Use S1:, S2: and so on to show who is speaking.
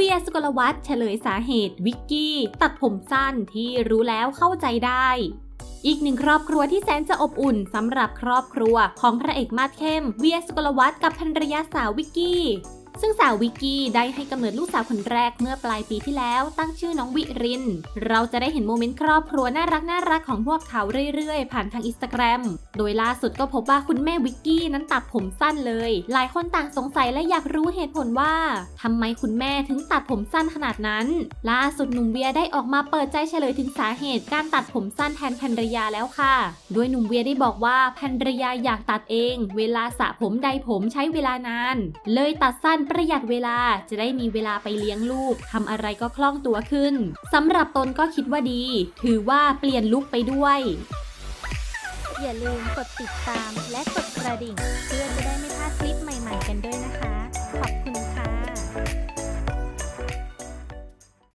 S1: วียสุกลวัฒน์เฉลยสาเหตุวิกกี้ ตัดผมสั้นที่รู้แล้วเข้าใจได้ อีกหนึ่งครอบครัวที่แสนจะอบอุ่นสำหรับครอบครัวของพระเอกมาดเข้ม เวียสุกลวัฒน์กับภรรยาสาววิกกี้ ซึ่งสาววิกกี้ได้ให้กำเนิดลูกสาวคนแรกเมื่อปลายปีที่แล้ว ตั้งชื่อน้องวิริน เราจะได้เห็นโมเมนต์ครอบครัวน่ารักน่ารักของพวกเขาเรื่อยๆ ผ่านทางอินสตาแกรม โดยล่าสุดก็พบว่าคุณแม่วิกกี้นั้นตัดผมสั้นเลย หลายคนต่างสงสัยและอยากรู้เหตุผลว่าทำไมคุณแม่ถึงตัดผมสั้นขนาดนั้น ล่าสุดหนุ่มเวียได้ออกมาเปิดใจเฉลยถึงสาเหตุการตัดผมสั้นแทนภรรยาแล้วค่ะ โดยหนุ่มเวียได้บอกว่าภรรยาอยากตัดเอง เวลาสระผมใดผมใช้เวลานาน เลยตัดสั้นประหยัดเวลาจะได้มีเวลาไปเลี้ยงลูกทำอะไรก็คล่องตัวขึ้นสำหรับตนก็คิดว่าดี ถือว่าเปลี่ยนลุกไปด้วย
S2: อย่าลืมกดติดตามและกดกระดิ่งเพื่อ